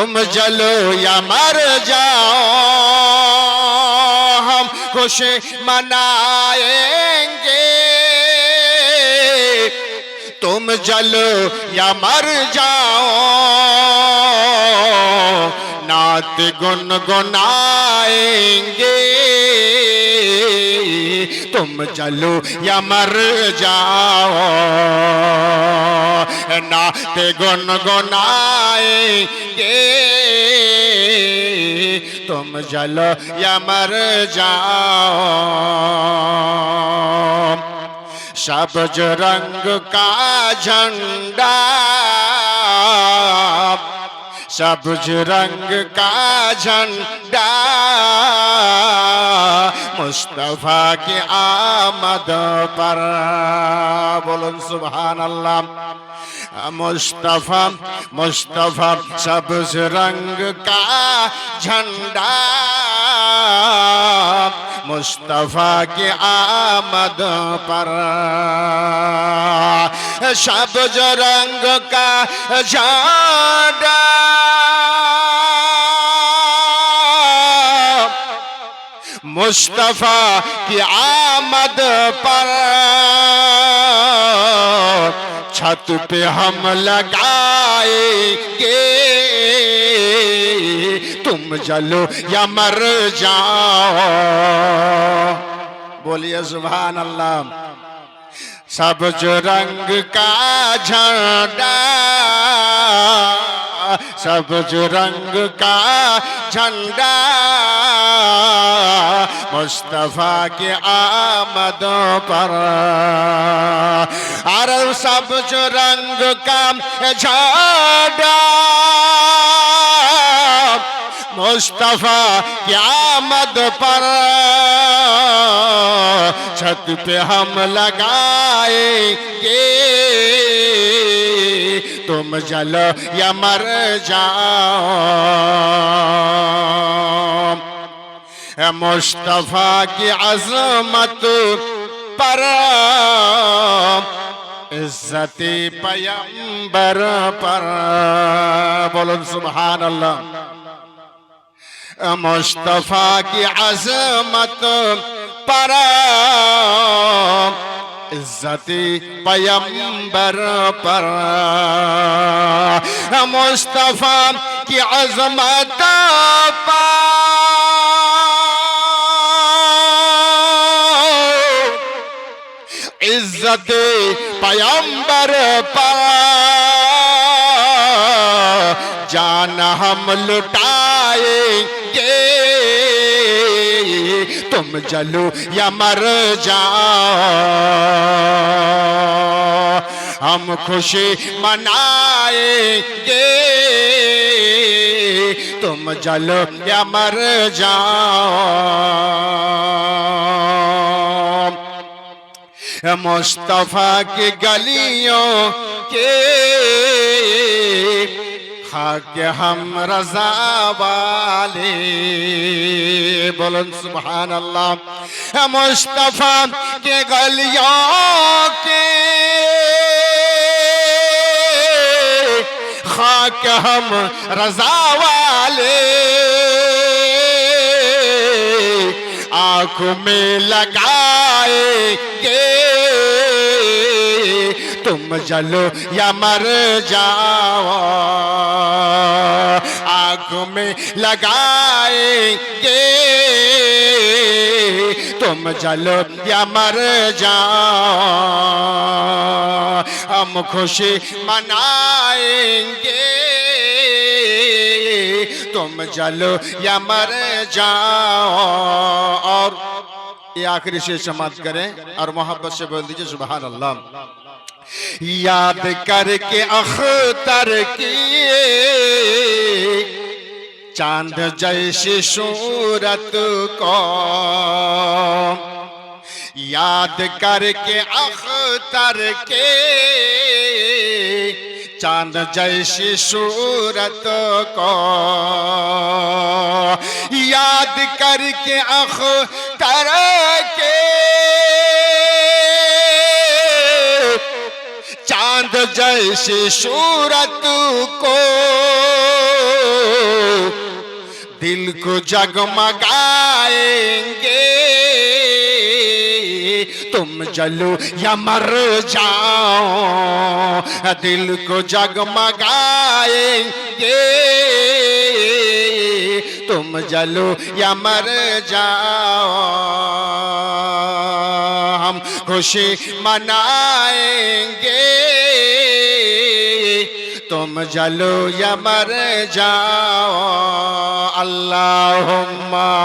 तुम जलो या मर जाओ हम खुशी मनाएंगे तुम जलो या मर जाओ नात गुनगुनाएंगे तुम जलो या मर जाओ नात गुनगुनाएंगे तुम जलो या मर जाओ सबज रंग का झंडा सबज रंग का झंडा মুস্তফা কি আমদ পর বলুন সুবহান আল্লাহ মুস্তফা মুস্তফা, সবুজ রঙ কা ঝন্ডা। মুস্তফা কি আমদ পর সবুজ রঙ কা ঝন্ডা। मुस्तफ़ा की आमद पर छत पे हम लगाएँगे। तुम जलो या मर जाओ। बोलिए सुभान अल्लाह सबज रंग का झंडा सबज रंग का झंडा मुस्तफा के आमद पर अरे सबज रंग का झंडा मुस्तफा की आमद पर छत पे हम लगाएंगे तुम जल या मर जाओ मुस्तफा की अजमत पर इज्जती पयंबर पर बोलो सुबहान अल्लाह मुस्तफा की अजमत पर ইজ্জতি পয়ম্বর পর। মুস্তফা কি আজমত ইজ্জতি পয়ম্বর পর জান হম লুটায়ে तुम जलो या मर जाओ हम खुशी मनाएंगे तुम जलो या मर जाओ मुस्तफा की गलियों के হক হাম রাজা বালে বলুন সুবহান আল্লাহ মুস্তফা কে গলিয়া কে خاک ہم رضا والے آنکھ میں لگائے گے تم جلو یا مر جاؤ में लगाएंगे तुम जलो या मर जाओ हम खुशी मनाएंगे तुम जलो या मर जाओ और ये आखिरी शेर समाप्त करें और मोहब्बत से बोल दीजिए सुबहान अल्लाह याद करके अख्तर किए चांद जैसी सूरत को याद करके अख्तर के चांद जैसी सूरत को याद करके अख्तर के चांद जैसी सूरत को दिल को जगमगाएँगे। तुम जलो या मर जाओ, दिल को जगमगाएँगे। तुम जलो या मर जाओ, हम खुशी मनाएँगे। तुम जलो या मर जाओ अल्लाहुम्मा